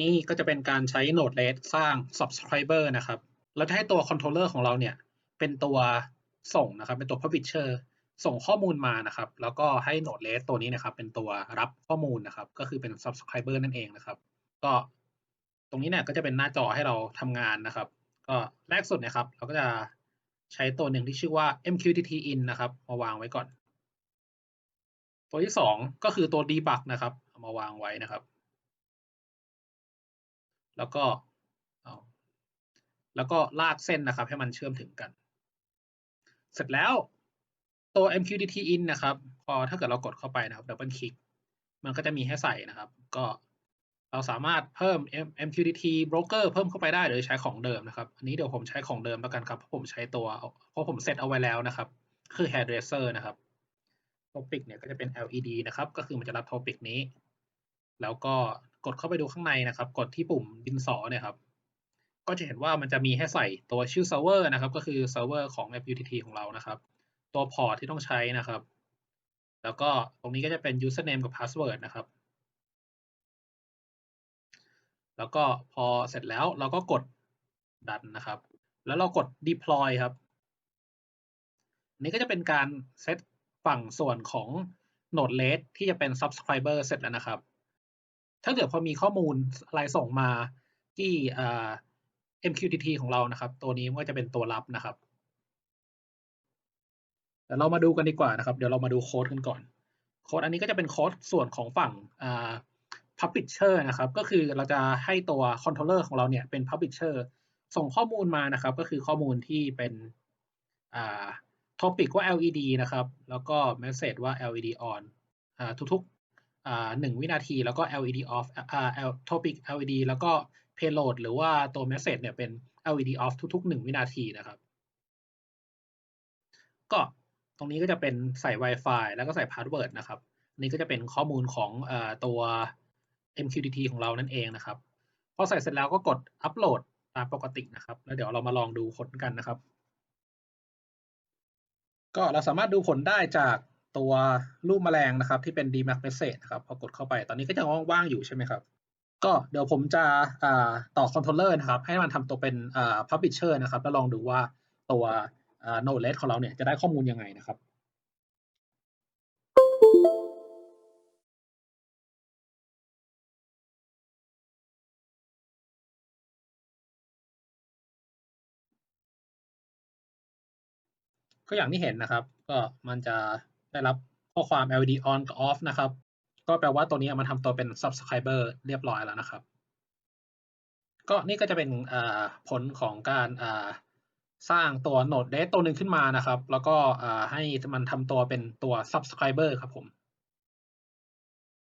นี่ก็จะเป็นการใช้ Node-RED สร้าง subscriber นะครับ เราจะให้ตัว controller ของเราเนี่ย เป็นตัวส่งนะครับ เป็นตัว publisher ส่งข้อมูลมานะครับ แล้วก็ให้ Node-RED ตัวนี้นะครับ เป็นตัวรับข้อมูลนะครับ ก็คือเป็น subscriber นั่นเองนะครับ ก็ตรงนี้เนี่ยก็จะเป็นหน้าจอให้เราทำงานนะครับ ก็แรกสุดนะครับ เราก็จะใช้ตัวหนึ่งที่ชื่อว่า MQTT in นะครับ มาวางไว้ก่อน ตัวที่สองก็คือตัว debug นะครับ เอามาวางไว้นะครับ แล้วก็แล้วก็ลากเส้นนะครับ ให้มันเชื่อมถึงกัน เสร็จแล้วตัว MQTT in นะครับ พอถ้าเกิดเรากดเข้าไปนะครับดับเบิลคลิกมันก็จะมีให้ใส่นะครับ ก็เราสามารถเพิ่ม MQTT broker เพิ่มเข้าไปได้หรือใช้ของเดิมนะครับ อันนี้เดี๋ยวผมใช้ของเดิมแล้วกันครับ เพราะผมใช้ตัวเพราะผมเซตเอาไว้แล้วนะครับ คือ hairdresser นะครับ topic เนี่ยก็จะเป็น LED นะครับ ก็คือมันจะรับ topic นี้ แล้วก็ กดเข้าไปดูข้างในนะครับ กดที่ปุ่มดินสอเนี่ยครับก็จะเห็นว่ามันจะมีให้ใส่ตัวชื่อเซิร์ฟเวอร์นะครับ ก็คือเซิร์ฟเวอร์ของ MQTT ของเรานะครับ ตัวพอร์ตที่ต้องใช้นะครับ แล้วก็ตรงนี้ก็จะเป็น username กับ password นะครับ แล้วก็พอเสร็จแล้วเราก็กดดันนะครับ แล้วเรากด deploy ครับนนี้ก็จะเป็นการเซตฝั่งส่วนของ Node-RED ที่จะเป็น subscriber เสร็จแล้วนะครับ ถ้าเกิดพอมีข้อมูลอะไรส่งมาที่ MQTT ของเรานะครับ ตัวนี้ก็จะเป็นตัวรับนะครับเดี๋ยวเรามาดูกันดีกว่านะครับ เดี๋ยวเรามาดูโค้ดกันก่อน โค้ดอันนี้ก็จะเป็นโค้ดส่วนของฝั่ง publisher นะครับ ก็คือเราจะให้ตัว controller ของเราเนี่ยเป็น publisher ส่งข้อมูลมานะครับ ก็คือข้อมูลที่เป็น topic ว่า LED นะครับ แล้วก็ message ว่า LED on ทุกๆ หนึ่งวินาที แล้วก็ LED off topic LED แล้วก็ payload หรือว่าตัว message เนี่ยเป็น LED off ทุกๆหนึ่งวินาทีนะครับ ก็ตรงนี้ก็จะเป็นใส่ Wi-Fi แล้วก็ใส่ password นะครับ นี่ก็จะเป็นข้อมูลของตัว MQTT ของเรานั่นเองนะครับ พอใส่เสร็จแล้วก็กดอัปโหลดตามปกตินะครับ แล้วเดี๋ยวเรามาลองดูผลกันนะครับ ก็เราสามารถดูผลได้จาก ตัวรูปแมลงนะครับ ที่เป็น Dmac Message นะครับพอกดเข้าไปตอนนี้ก็จะว่างๆอยู่ใช่ไหมครับ ก็เดี๋ยวผมจะต่อ controller นะครับ ให้มันทำตัวเป็น publisher นะครับ แล้วลองดูว่าตัว Node-RED ของเราเนี่ยจะได้ข้อมูลยังไงนะครับก็อย่างที่เห็นนะครับ ก็มันจะ ได้รับข้อความ LED on กับ off นะครับ ก็แปลว่าตัวนี้มันทำตัวเป็น subscriber เรียบร้อยแล้วนะครับ ก็นี่ก็จะเป็นผลของการสร้างตัว Node-RED ตัวหนึ่งขึ้นมานะครับ แล้วก็ให้มันทำตัวเป็นตัว subscriber ครับผม